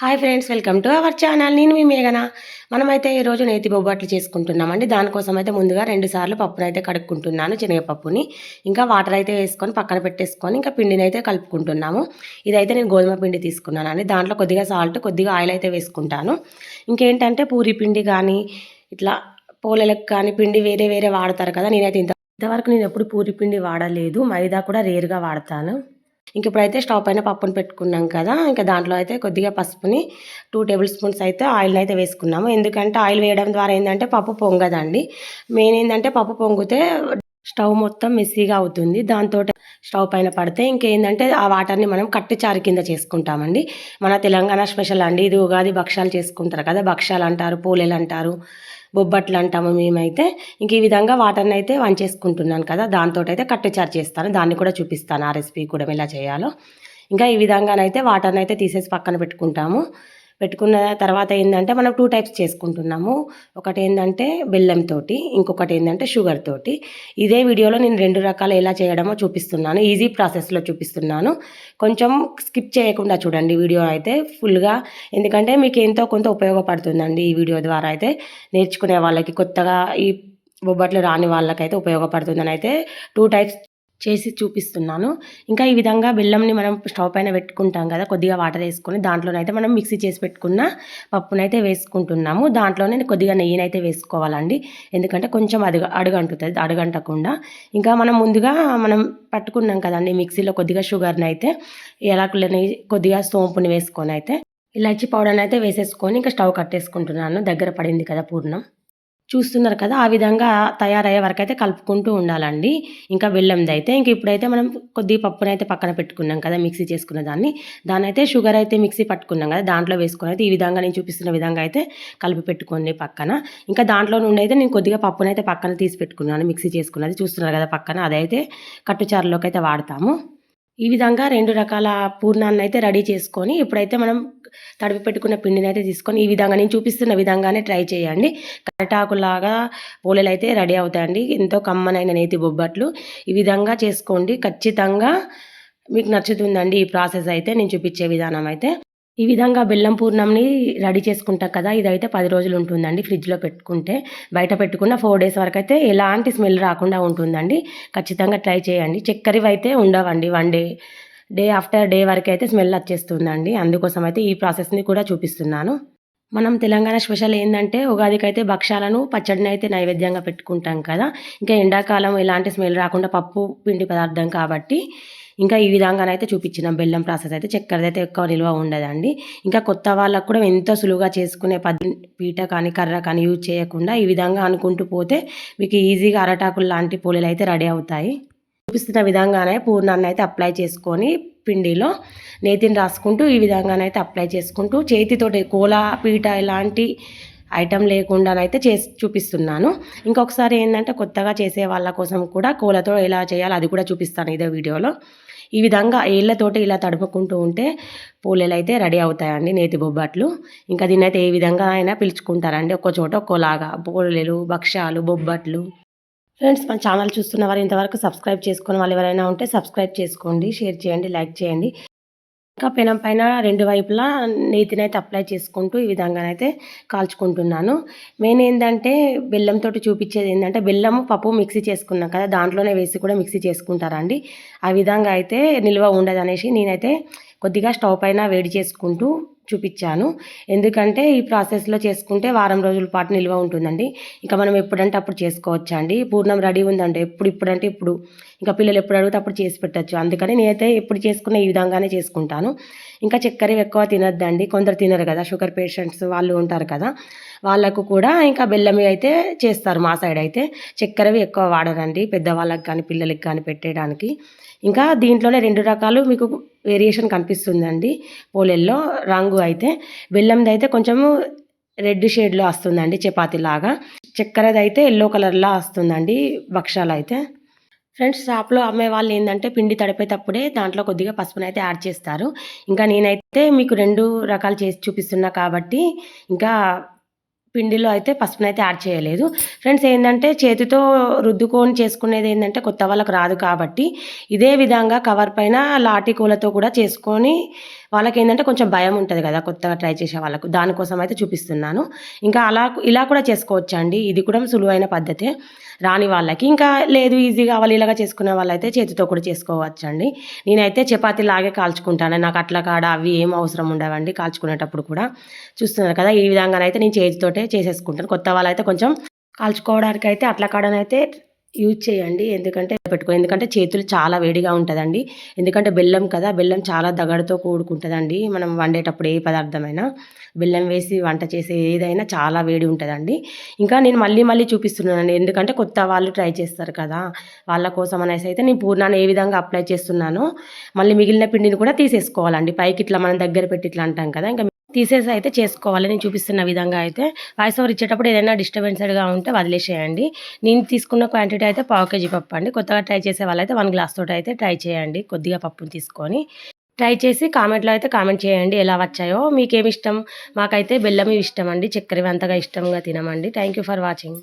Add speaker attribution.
Speaker 1: Hi friends welcome to our channel నేను మీ మేఘన. మనమైతే ఈరోజు నేతి బొబ్బట్లు చేసుకుంటున్నామండి. దానికోసం అయితే ముందుగా రెండు సార్లు పప్పును అయితే కడుక్కుంటున్నాను శనగపప్పుని. ఇంకా వాటర్ అయితే వేసుకొని పక్కన పెట్టేసుకొని ఇంకా పిండిని అయితే కలుపుకుంటున్నాము. ఇదైతే నేను గోధుమ పిండి తీసుకున్నానండి. దాంట్లో కొద్దిగా సాల్ట్ కొద్దిగా ఆయిల్ అయితే వేసుకుంటాను. ఇంకేంటంటే పూరి పిండి కానీ ఇట్లా పోలలకు కానీ పిండి వేరే వేరే వాడతారు కదా నేనైతే ఇంత ఇంతవరకు నేను ఎప్పుడు పూరి పిండి వాడలేదు. మైదా కూడా రేరుగా వాడతాను. ఇంక ఇప్పుడైతే స్టవ్ పైన పప్పును పెట్టుకున్నాం కదా ఇంకా దాంట్లో అయితే కొద్దిగా పసుపుని టూ టేబుల్ స్పూన్స్ అయితే ఆయిల్ని అయితే వేసుకున్నాము. ఎందుకంటే ఆయిల్ వేయడం ద్వారా ఏంటంటే పప్పు పొంగదండి. మెయిన్ ఏంటంటే పప్పు పొంగితే స్టవ్ మొత్తం మెస్సీగా అవుతుంది. దాంతో స్టవ్ పైన పడితే ఇంకేంటంటే ఆ వాటర్ని మనం కట్టుచారు కింద చేసుకుంటామండి. మన తెలంగాణ స్పెషల్ అండి. ఇది ఉగాది భక్షాలు చేసుకుంటారు కదా భక్షాలు అంటారు పూలేలు అంటారు బొబ్బట్లు అంటాము మేమైతే. ఇంక ఈ విధంగా వాటర్ని అయితే వంచేసుకుంటున్నాను కదా దాంతో అయితే కట్టుచారు చేస్తాను. దాన్ని కూడా చూపిస్తాను ఆ రెసిపీ కూడా ఎలా చేయాలో. ఇంకా ఈ విధంగానైతే వాటర్ని అయితే తీసేసి పక్కన పెట్టుకుంటాము. పెట్టుకున్న తర్వాత ఏంటంటే మనం టూ టైప్స్ చేసుకుంటున్నాము. ఒకటి ఏంటంటే బెల్లంతో ఇంకొకటి ఏంటంటే షుగర్ తోటి. ఇదే వీడియోలో నేను రెండు రకాలు ఎలా చేయడమో చూపిస్తున్నాను. ఈజీ ప్రాసెస్లో చూపిస్తున్నాను. కొంచెం స్కిప్ చేయకుండా చూడండి వీడియో అయితే ఫుల్గా. ఎందుకంటే మీకు ఎంతో కొంత ఉపయోగపడుతుందండి ఈ వీడియో ద్వారా అయితే. నేర్చుకునే వాళ్ళకి కొత్తగా ఈ బొబ్బట్లు రాని వాళ్ళకైతే ఉపయోగపడుతుందని అయితే టూ టైప్స్ చేసి చూపిస్తున్నాను. ఇంకా ఈ విధంగా బెల్లంని మనం స్టవ్ పైన పెట్టుకుంటాం కదా కొద్దిగా వాటర్ వేసుకొని దాంట్లోనైతే మనం మిక్సీ చేసి పెట్టుకున్న పప్పునైతే వేసుకుంటున్నాము. దాంట్లోనే కొద్దిగా నెయ్యినైతే వేసుకోవాలండి. ఎందుకంటే కొంచెం అడుగ అడుగంటుతుంది అడుగంటకుండా. ఇంకా మనం ముందుగా మనం పట్టుకున్నాం కదండి మిక్సీలో కొద్దిగా షుగర్ని అయితే ఎలాకులని కొద్దిగా సోంపుని వేసుకొని అయితే ఇలాచి పౌడర్ని అయితే వేసేసుకొని ఇంకా స్టవ్ కట్టేసుకుంటున్నాను. దగ్గర పడింది కదా పూర్ణం. చూస్తున్నారు కదా ఆ విధంగా తయారయ్యే వరకు అయితే కలుపుకుంటూ ఉండాలండి. ఇంకా బెల్లంది అయితే ఇంక ఇప్పుడైతే మనం కొద్ది పప్పునైతే అయితే పక్కన పెట్టుకున్నాం కదా మిక్సీ చేసుకున్న దాన్ని. దాని అయితే షుగర్ అయితే మిక్సీ పట్టుకున్నాం కదా దాంట్లో వేసుకుని అయితే ఈ విధంగా నేను చూపిస్తున్న విధంగా అయితే కలిపి పెట్టుకోండి పక్కన. ఇంకా దాంట్లో నుండి అయితే నేను కొద్దిగా పప్పునైతే పక్కన తీసి పెట్టుకున్నాను మిక్సీ చేసుకున్నది. చూస్తున్నారు కదా పక్కన అదైతే కట్టుచారులోకి అయితే వాడతాము. ఈ విధంగా రెండు రకాల పూర్ణాన్ని అయితే రెడీ చేసుకొని ఇప్పుడైతే మనం తడిపి పెట్టుకున్న పిండిని అయితే తీసుకొని ఈ విధంగా నేను చూపిస్తున్న విధంగానే ట్రై చేయండి. కరటాకులాగా పూలలు అయితే రెడీ అవుతాయండి. ఎంతో కమ్మనైన నేతి బొబ్బట్లు. ఈ విధంగా చేసుకోండి. ఖచ్చితంగా మీకు నచ్చుతుందండి ఈ ప్రాసెస్ అయితే. నేను చూపించే విధానం అయితే. ఈ విధంగా బెల్లం పూర్ణంని రెడీ చేసుకుంటాం కదా ఇదైతే పది రోజులు ఉంటుందండి ఫ్రిడ్జ్లో పెట్టుకుంటే. బయట పెట్టుకున్న ఫోర్ డేస్ వరకు అయితే ఎలాంటి స్మెల్ రాకుండా ఉంటుందండి. ఖచ్చితంగా ట్రై చేయండి. చక్కెరవి అయితే ఉండవండి one day day after day వరకు అయితే స్మెల్ వచ్చేస్తుందండి. అందుకోసం అయితే ఈ ప్రాసెస్ని కూడా చూపిస్తున్నాను. మనం తెలంగాణ స్పెషల్ ఏంటంటే ఉగాదికి అయితే భక్షాలను పచ్చడిని అయితే నైవేద్యంగా పెట్టుకుంటాం కదా. ఇంకా ఎండాకాలం ఎలాంటి స్మెల్ రాకుండా పప్పు పిండి పదార్థం కాబట్టి ఇంకా ఈ విధంగానైతే చూపించిన. బెల్లం ప్రాసెస్ అయితే చక్కెరదైతే ఎక్కువ నిల్వ ఉండదండి. ఇంకా కొత్త వాళ్ళకు కూడా ఎంతో సులువుగా చేసుకునే పద్ పీట కానీ కర్ర కానీ యూజ్ చేయకుండా ఈ విధంగా అనుకుంటూ పోతే మీకు ఈజీగా అరటాకులు లాంటి పూలలు అయితే రెడీ అవుతాయి. చూపిస్తున్న విధంగానే పూర్ణాన్ని అయితే అప్లై చేసుకొని పిండిలో నేతిని రాసుకుంటూ ఈ విధంగానైతే అప్లై చేసుకుంటూ చేతితోటి కోలా పీట ఇలాంటి ఐటమ్ లేకుండానైతే చేసి చూపిస్తున్నాను. ఇంకొకసారి ఏంటంటే కొత్తగా చేసే వాళ్ళ కోసం కూడా కోలతో ఎలా చేయాలో అది కూడా చూపిస్తాను ఇదే వీడియోలో. ఈ విధంగా ఏళ్ళతోటి ఇలా తడుపుకుంటూ ఉంటే పూలలు అయితే రెడీ అవుతాయండి నేతి బొబ్బట్లు. ఇంకా దీన్ని అయితే ఏ విధంగా అయినా పిలుచుకుంటారండి. ఒక్కో చోట ఒక్కోలాగా పూలలు భక్ష్యాలు బొబ్బట్లు. ఫ్రెండ్స్ మన ఛానల్ చూస్తున్న వారు ఇంతవరకు సబ్స్క్రైబ్ చేసుకున్న వాళ్ళు ఎవరైనా ఉంటే సబ్స్క్రైబ్ చేసుకోండి షేర్ చేయండి లైక్ చేయండి. ఇంకా పెనం పైన రెండు వైపులా నేతినైతే అప్లై చేసుకుంటూ ఈ విధంగానైతే కాల్చుకుంటున్నాను. మెయిన్ ఏంటంటే బెల్లంతో చూపించేది ఏంటంటే బెల్లం పప్పు మిక్సీ చేసుకున్నాం కదా దాంట్లోనే వేసి కూడా మిక్సీ చేసుకుంటారండి. ఆ విధంగా అయితే నిల్వ ఉండదు అనేసి నేనైతే కొద్దిగా స్టవ్ పైన వేడి చేసుకుంటూ చూపించాను. ఎందుకంటే ఈ ప్రాసెస్లో చేసుకుంటే వారం రోజుల పాటు నిల్వ ఉంటుందండి. ఇంకా మనం ఎప్పుడంటే అప్పుడు చేసుకోవచ్చండి. పూర్ణం రెడీ ఉందండి ఎప్పుడు ఇప్పుడంటే ఇప్పుడు ఇంకా పిల్లలు ఎప్పుడు అడిగితే అప్పుడు చేసి పెట్టచ్చు. అందుకని నేనైతే ఎప్పుడు చేసుకున్న ఈ విధంగానే చేసుకుంటాను. ఇంకా చక్కెర ఎక్కువ తినొద్దండి. కొందరు తినరు కదా షుగర్ పేషెంట్స్ వాళ్ళు ఉంటారు కదా వాళ్ళకు కూడా ఇంకా బెల్లమి అయితే చేస్తారు మా సైడ్ అయితే. చక్కెరవి ఎక్కువ వాడరండి పెద్దవాళ్ళకి కానీ పిల్లలకి కానీ పెట్టేయడానికి. ఇంకా దీంట్లోనే రెండు రకాలు మీకు వేరియేషన్ కనిపిస్తుందండి. పోలెల్లో రంగు అయితే బెల్లంది అయితే కొంచెము రెడ్ షేడ్లో వస్తుందండి చపాతీలాగా. చక్కెరది అయితే ఎల్లో కలర్లో వస్తుందండి భక్షాలు అయితే ఫ్రెండ్స్ షాప్లో అమ్మే వాళ్ళు ఏంటంటే పిండి తడిపేటప్పుడే దాంట్లో కొద్దిగా పసుపునైతే అయితే యాడ్ చేస్తారు. ఇంకా నేనైతే మీకు రెండు రకాలు చేసి చూపిస్తున్నా కాబట్టి ఇంకా పిండిలో అయితే పసుపునైతే యాడ్ చేయలేదు ఫ్రెండ్స్ ఏంటంటే చేతితో రుద్దుకొని చేసుకునేది ఏంటంటే కొత్త వాళ్ళకి రాదు కాబట్టి ఇదే విధంగా కవర్ పైన లాటి కూలతో కూడా చేసుకొని వాళ్ళకేందంటే కొంచెం భయం ఉంటుంది కదా కొత్తగా ట్రై చేసే వాళ్ళకు. దానికోసం అయితే చూపిస్తున్నాను. ఇంకా అలా ఇలా కూడా చేసుకోవచ్చండి. ఇది కూడా సులువైన పద్ధతే. రాని వాళ్ళకి. ఇంకా లేదు ఈజీగా కావాలి ఇలాగా చేసుకునే వాళ్ళైతే చేతితో కూడా చేసుకోవచ్చండి. నేనైతే చపాతీలాగే కాల్చుకుంటాను. నాకు అట్లా కాడ అవి ఏం అవసరం ఉండవండి కాల్చుకునేటప్పుడు కూడా. చూస్తున్నారు కదా! ఈ విధంగానైతే నేను చేతితోటే చేసేసుకుంటాను. కొత్త వాళ్ళు అయితే కొంచెం కాల్చుకోవడానికి అయితే అట్ల కాడనైతే యూజ్ చేయండి. ఎందుకంటే పెట్టుకో ఎందుకంటే చేతులు చాలా వేడిగా ఉంటుందండి ఎందుకంటే బెల్లం కదా! బెల్లం చాలా దగడతో కూడుకుంటుందండి మనం వండేటప్పుడు ఏ పదార్థమైనా. బెల్లం వేసి వంట చేసే ఏదైనా చాలా వేడి ఉంటుందండి ఇంకా నేను మళ్ళీ మళ్ళీ చూపిస్తున్నానండి. ఎందుకంటే కొత్త వాళ్ళు ట్రై చేస్తారు కదా! వాళ్ళ కోసం అనేసి అయితే నేను పూర్ణాన్ని ఏ విధంగా అప్లై చేస్తున్నానో మళ్ళీ మిగిలిన పిండిని కూడా తీసేసుకోవాలండి. పైకి ఇట్లా మనం దగ్గర పెట్టి ఇట్లా అంటాం కదా! ఇంకా తీసేసి అయితే చేసుకోవాలి. నేను చూపిస్తున్న విధంగా అయితే వాయిస్ ఓవర్ ఇచ్చేటప్పుడు ఏదైనా డిస్టర్బెన్స్‌డ్‌గా ఉంటే వదిలేసేయండి. నేను తీసుకున్న క్వాంటిటీ అయితే పావు కేజీ పప్పు అండి. కొత్తగా ట్రై చేసే వాళ్ళైతే వన్ గ్లాస్ తోటైతే ట్రై చేయండి. కొద్దిగా పప్పుని తీసుకొని. ట్రై చేసి కామెంట్‌లో అయితే కామెంట్ చేయండి ఎలా వచ్చాయో. మీకేమి ఇష్టం? మాకైతే బెల్లం ఇష్టం అండి చక్కెరవి అంతగా ఇష్టంగా తినమండి. Thank you for watching.